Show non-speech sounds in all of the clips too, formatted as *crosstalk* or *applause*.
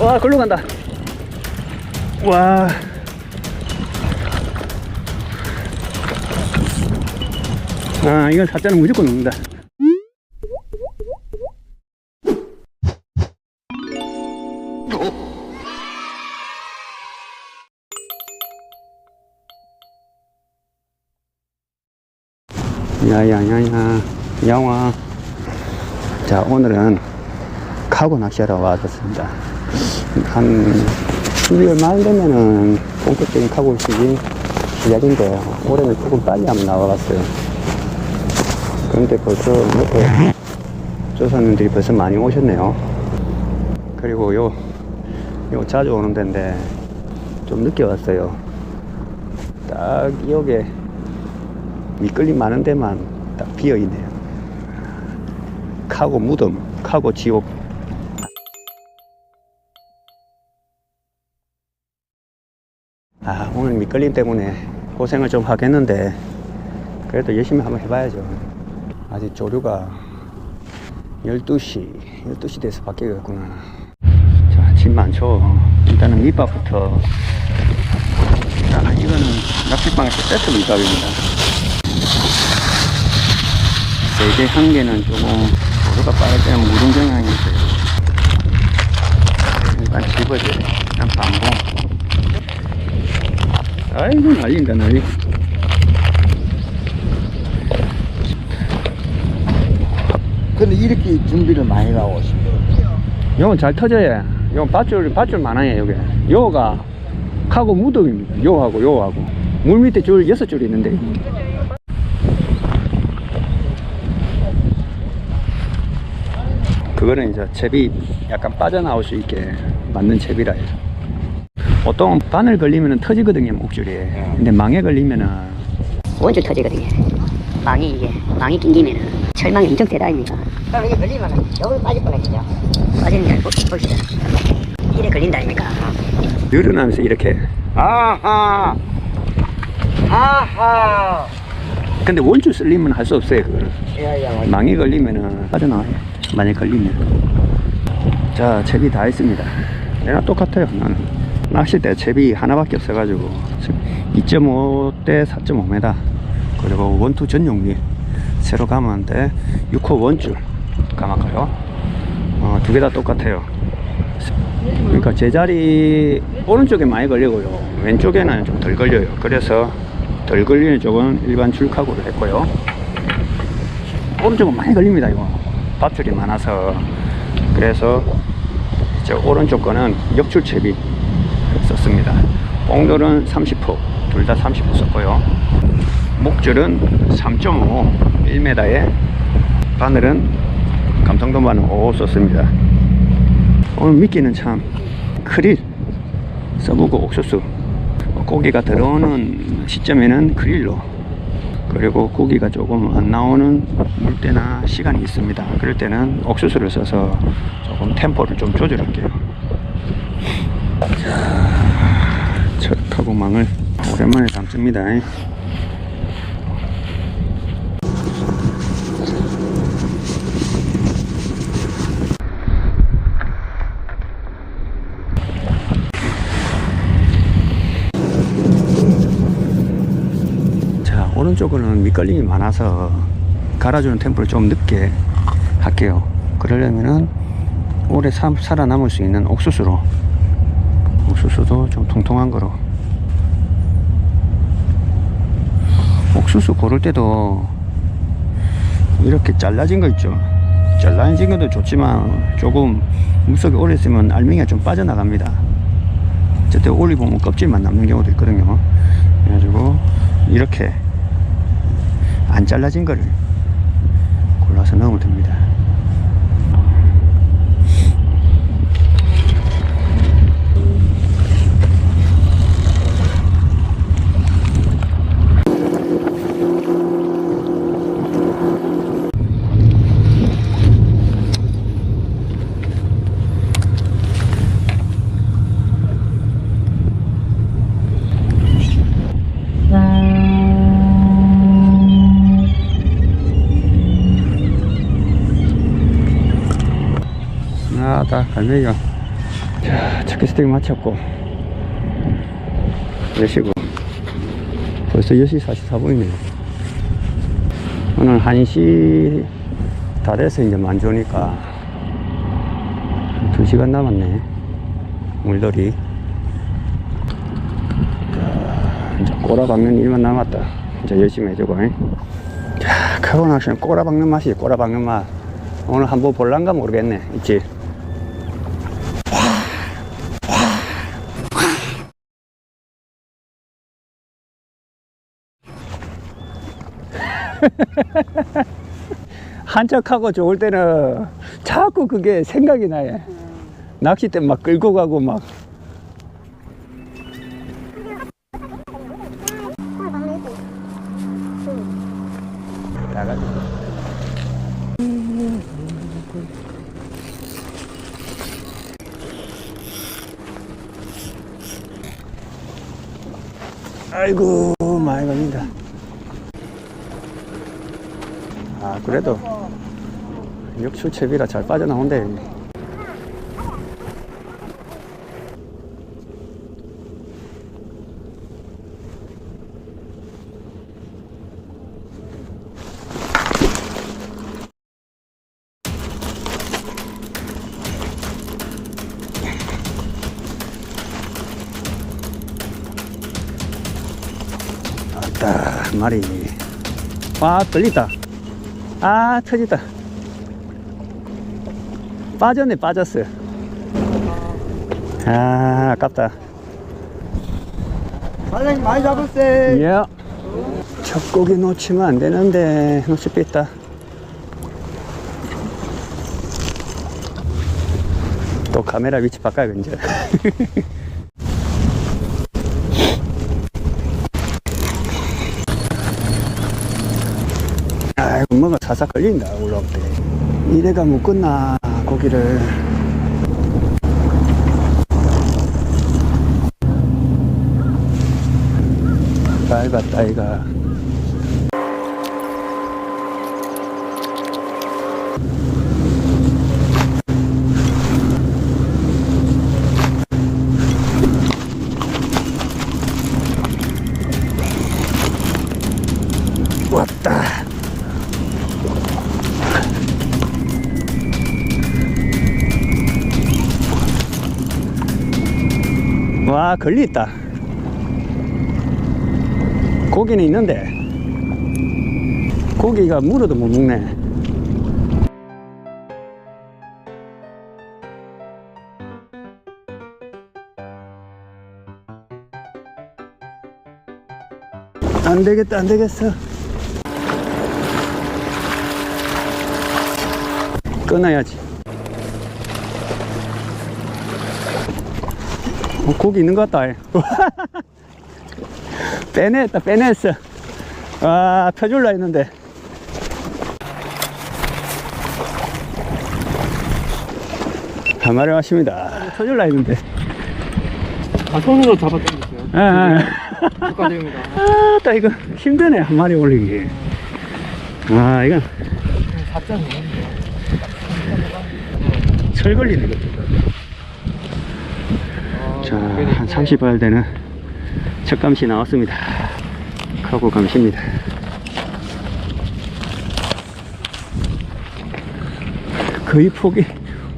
와, 글로 간다. 와. 아, 이건 사자는 무조건 녹는다. 야야야야 영화 자 오늘은 카고 낚시하러 와봤습니다 한 12월 말 되면은 본격적인 카고 시기 시작인데 올해는 조금 빨리 한번 나와봤어요 그런데 벌써 옆에 조사님들이 벌써 많이 오셨네요 그리고 요, 요 자주 오는 데인데 좀 늦게 왔어요 딱 여기에 미끌림 많은 데만 딱 비어 있네요. 카고 무덤, 카고 지옥. 오늘 미끌림 때문에 고생을 좀 하겠는데, 그래도 열심히 한번 해봐야죠. 아직 조류가 12시, 12시 돼서 바뀌겠구나. 자, 짐 많죠? 일단은 밑밥부터. 자, 이거는 낚시방에서 세트 밑밥입니다. 세개 한 개는 조금 도로가 빠를 때는 무릉 경향이 있어요. 일단 집어줘요. 일단 반봉. 아이고, 난린다, 난리. 근데 이렇게 준비를 많이 하고 요건 잘 터져야. 요건 밧줄, 밧줄 많아요, 여기. 요가 카고 무덤입니다. 요하고 요하고. 물 밑에 줄 여섯 줄 있는데. 그거는 이제 잽이 약간 빠져나올 수 있게 만든 잽이라 해요. 보통 바늘 걸리면 터지거든요, 목줄이. 근데 망에 걸리면은 원줄 터지거든요. 망이 이게 망이 낑기면은 철망이 엄청 아닙니까? 그럼 이게 걸리면 여기 빠질 뻔했죠. 빠지는 게 아니고 봅시다. 이래 걸린다 아닙니까? 늘어나면서 이렇게. 아하 아하 근데 원줄 쓸리면 할 수 없어요, 그거는. 야야 망에 걸리면은 빠져나와요. 만약 걸리면. 자, 잽이 다 있습니다. 내가 똑같아요, 나는. 낚싯대 잽이 하나밖에 없어가지고 2.5대 4.5m 그리고 원투 전용미 새로 감았는데 6호 원줄 감았고요. 어, 두개 다 똑같아요. 그러니까 제자리 오른쪽에 많이 걸리고요. 왼쪽에는 좀 덜 걸려요. 그래서 덜 걸리는 쪽은 일반 줄카고를 했고요. 오른쪽은 많이 걸립니다 이거. 밧줄이 많아서. 그래서 이제 오른쪽 거는 역줄 채비 썼습니다 뽕돌은 30호 둘 다 30호 썼고요 목줄은 3.5 1m에 바늘은 감성도 바늘 5 썼습니다 오늘 미끼는 참 크릴 써보고 옥수수 고기가 들어오는 시점에는 크릴로 그리고 고기가 조금 안 나오는 물때나 시간이 있습니다. 그럴 때는 옥수수를 써서 조금 템포를 좀 조절할게요. 자, 첫 카고망을 오랜만에 담습니다. 자 오른쪽은 밑걸림이 많아서 갈아주는 템포를 좀 늦게 할게요 그러려면은 오래 사, 살아남을 수 있는 옥수수로 옥수수도 좀 통통한 거로. 옥수수 고를 때도 이렇게 잘라진 거 있죠. 잘라진 것도 좋지만 조금 물속에 오래 있으면 알맹이가 좀 빠져나갑니다. 어쨌든 올리보면 껍질만 남는 경우도 있거든요. 그래가지고 이렇게 안 잘라진 거를 골라서 넣으면 됩니다. 아, 다 갈매기가. 자, 첫 캐스팅 마쳤고. 여시고. 벌써 10시 44분이네요. 오늘 1시 다 돼서 이제 만조니까 2시간 남았네. 물놀이. 자, 이제 꼬라박는 일만 남았다. 이제 열심히 해주고 잉? 자 카고 낚시는 꼬라박는 맛이 꼬라박는 맛. 오늘 한번 볼란가 모르겠네. 있지 *laughs* 한적하고 좋을 때는 자꾸 그게 생각이 나요. 낚싯대 막 끌고 가고 막. 아이고 많이 갑니다. 아 그래도 역수채비라 잘 빠져나온대. 아따 한 마리 와 떨리다 아 터졌다. 빠졌네 빠졌어 아 아깝다. 사장님 많이 잡았어요. 예. 첫 고기 놓치면 안 되는데 놓칠 뺐다. 또 카메라 위치 바꿔야 이제 *laughs* 뭐가 사삭 걸린다 올라올 때. 이래가 묶었나 고기를. 밟았다 이가 와 걸렸다. 고기는 있는데 고기가 물어도 못 먹네. 안 되겠다 안 되겠어. 끊어야지 어, 고기 있는 것 같다. *laughs* 빼냈다 빼냈어. 아 펴줄라 했는데. 한 마리 왔습니다. 펴줄라 했는데. 아, 손으로 잡아 당겼어요. 아, 아, 축하드립니다. *laughs* 아, 따 이거 힘드네 한 마리 올리기 아 이건 사자는 철 걸리네 이거 자, 한 30발 되는 첫 감시 나왔습니다. 카고 감시입니다. 거의 포기,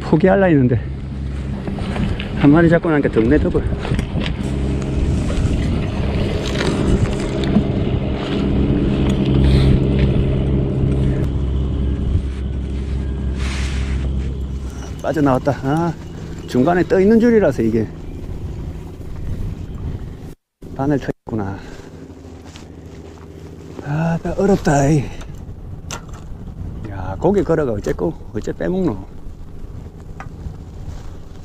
포기할라 했는데, 한 마리 잡고 나니까 덥네, 더블. 빠져나왔다. 아, 중간에 떠 있는 줄이라서 이게. 바늘 터졌구나. 아, 나 어렵다. 이. 야, 고기 걸어가 어째고, 어째 빼먹노.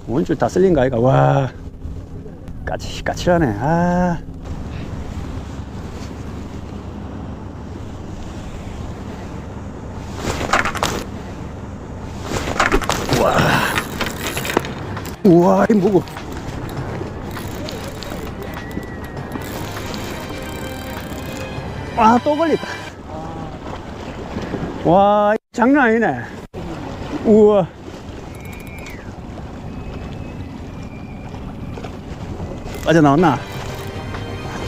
원줄 다 쓸린 거 아이가? 와, 까치, 까칠하네. 아. 와. 우와, 이 뭐고. 아, 또 걸렸다. 와, 장난 아니네. 우와. 빠져나왔나?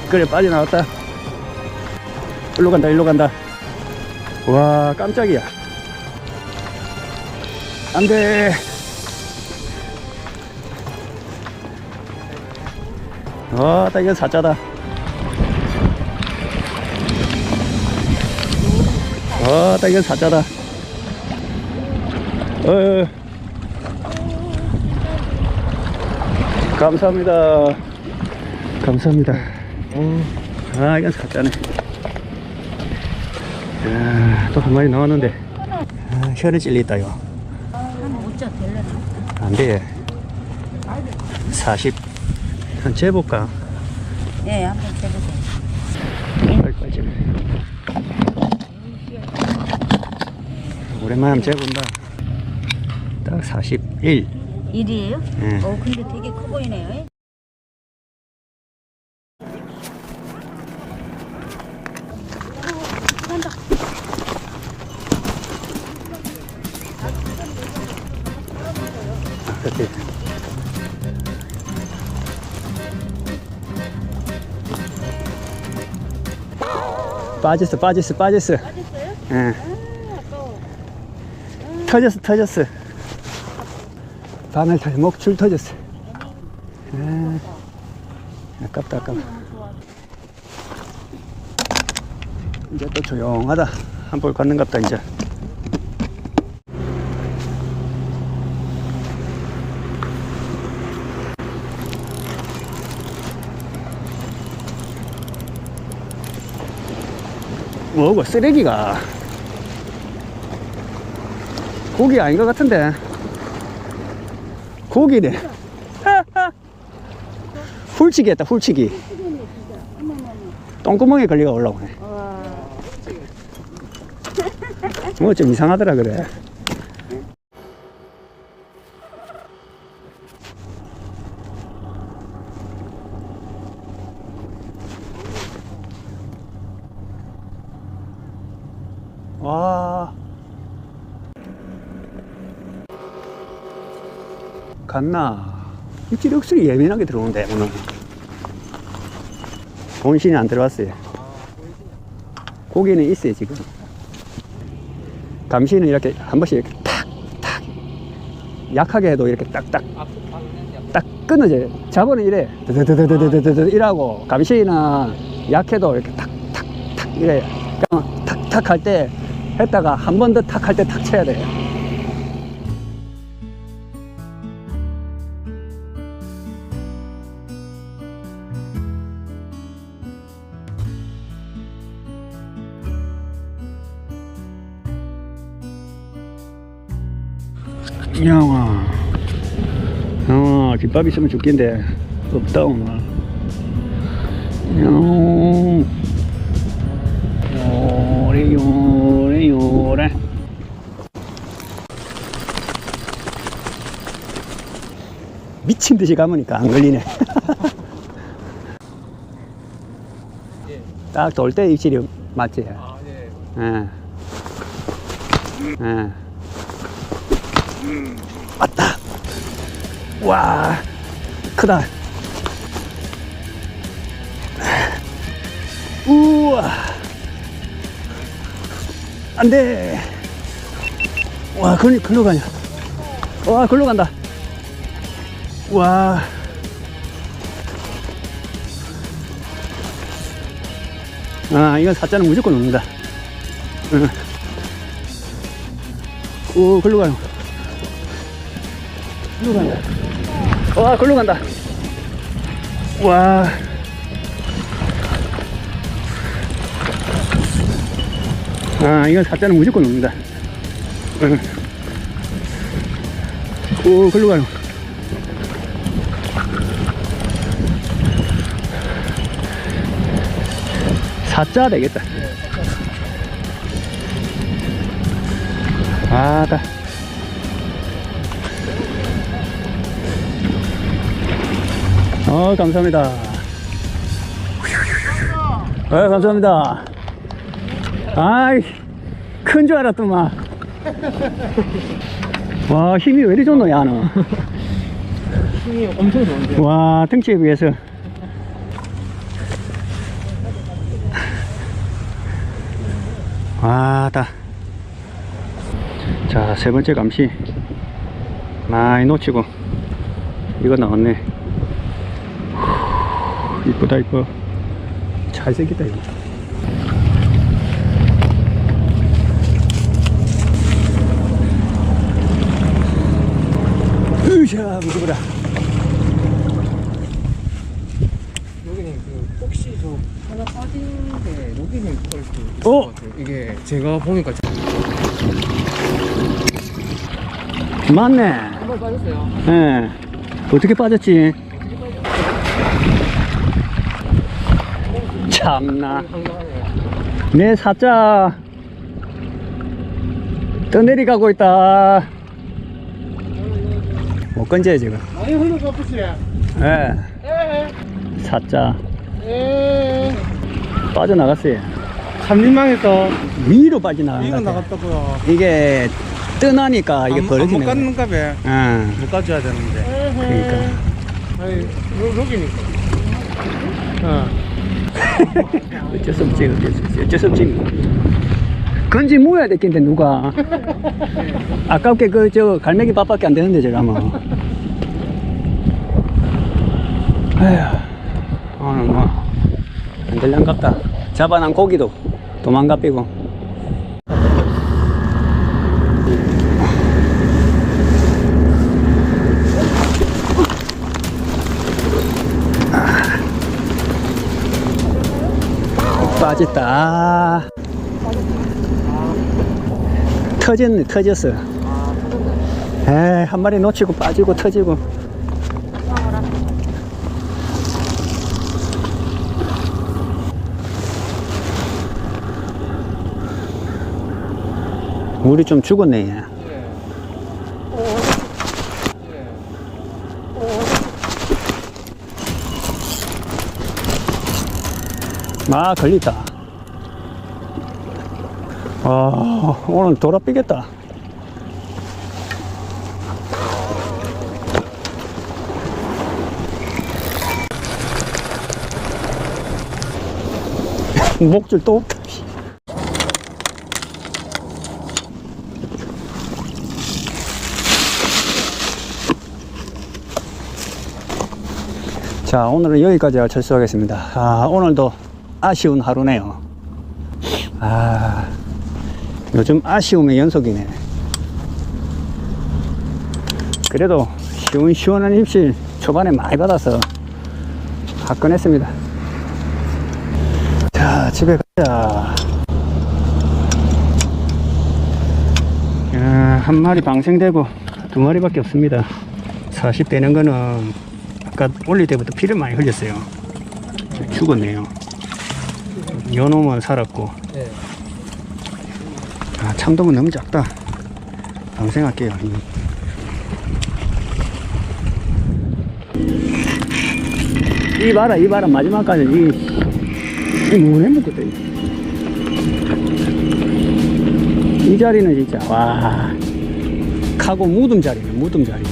그래, 빠져나왔다. 일로 간다, 일로 간다. 와, 깜짝이야. 안 돼. 와, 딱 이거 사자다. 와, 딱 이거 사자다. 어, 감사합니다. 감사합니다. 아, 이건 사자네. 야, 또 한 마리 나왔는데. 아, 혀를 찔렸다요. 안 돼. 40. 한 재볼까? 네, 한번 재보세요. 빨리 빨리 재봐. 한번 재본다. 딱 41. 일이에요? 예. 어, 근데 되게 커 보이네요. 그렇지. 빠졌어, 빠졌어, 빠졌어. 빠졌어요? 예. 터졌어, 터졌어. 바늘 터, 목줄 터졌어. 아, 아깝다, 아깝다. 이제 또 조용하다. 한볼 갖는갑다, 이제. 뭐고 쓰레기가 고기 아닌 것 같은데. 고기네. *laughs* 훌치기 했다 훌치기. 똥구멍에 걸리가 올라오네. 뭐 좀 이상하더라 그래 와. 갔나? 입질이 억수로 예민하게 들어오는데, 오늘. 본신이 안 들어왔어요. 고기는 있어요, 지금. 감시는 이렇게 한 번씩 이렇게 탁, 탁. 약하게 해도 이렇게 딱, 딱. 딱 끊어져요. 잡어는 이래. 드드드드드드드 이라고. 감시는 약해도 이렇게 탁, 탁, 탁. 이래. 그냥 탁, 탁 할 때 했다가 한 번 더 탁 할 때 탁 쳐야 돼요. 김밥 있으면 좋겠는데 없다 오늘. 영, 요래 요래 요래. 미친 듯이 감으니까 안 걸리네. *laughs* 딱 돌 때 입질이 맞지? 아, 예. 예. 예. 왔다. 와, 크다. 우와. 안 돼. 와, 글로, 글로 가냐. 와, 글로 간다. 와. 아, 이건 사자는 무조건 옵니다. 응. 오, 글로 가요. 글로 간다. 와, 글로 간다. 와. 아, 이건 사자는 무조건 옵니다. 응. 오, 글로 가요. 사자 되겠다. 아 다. 어, 감사합니다. 어, 감사합니다. 아이, 큰 줄 알았더만. 와, 힘이 왜 이리 좋노, 야는. 힘이 엄청 좋은데. 와, 등치에 비해서. 와, 다. 자, 세 번째 감시. 많이 놓치고. 이거 나왔네. 이쁘다 이뻐. 잘생겼다 이거. 으쌰 무서워라. 여기는 그 혹시 저 하나 빠진 게 여기는 그걸 수 어? 이게 제가 보니까 맞네. 한번 빠졌어요. 예. 어떻게 빠졌지 참나. 내 사자 떠내려가고 있다 못 건져요 지금 많이 흘러가 보시래. 예 사자 빠져나갔어요 삼림망에서 위로 것 같아요 나갔다고요. 이게 뜨나니까 이게 못 벌어지네 갔는가 봐. 응못 가져야 되는데. 그러니까 아니 여, 여기니까. 어. 어쩔 수 없지 어쩔 수 없지 어쩔 수 없지. 건지 모아야 됐겠는데 누가? 아깝게 그 저 갈매기 밥밖에 안 되는데 제가 뭐 에휴 오늘 뭐안 될랑갑다. 잡아난 고기도 도망가 삐고 빠졌다. 터졌네 터졌어. 에이 한 마리 놓치고 빠지고 터지고. 물이 좀 죽었네 얘. 아 걸렸다. 아 오늘 돌아 삐겠다. 목줄 또 없다. 자 오늘은 여기까지 철수하겠습니다. 아 오늘도 아쉬운 하루네요. 아 요즘 아쉬움의 연속이네. 그래도 시원시원한 입실 초반에 많이 받아서 화끈했습니다. 자 집에 가자. 야, 한 마리 방생되고 두 마리밖에 없습니다. 40 되는 거는 아까 올릴 때부터 피를 많이 흘렸어요. 죽었네요 연놈은 살았고. 네. 아 참돔은 너무 작다. 방생할게요 이 봐라 이 봐라 마지막까지 이, 이 뭐해 먹겠다 이. 이 자리는 진짜 와. 카고 무덤 자리네 무덤 자리